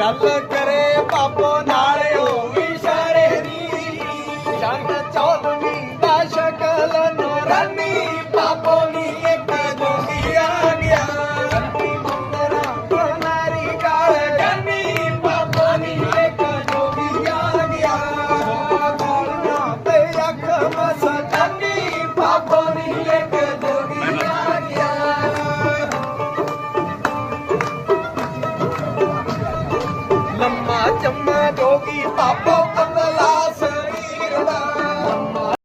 ਗੱਲ ਕਰੇ ਬਾਪੋ ਨਾਲ ਉਹ ਵੀ ਸ਼ਰੇ ਦੀ ਚੰਦ ਚੌਧਰੀ ਦਾ ਸ਼ਕਲ ਨੂਰਨ ਜੰਮਾ ਜੋਗੀ ਬਾਬੋ ਅੰਗਲਾ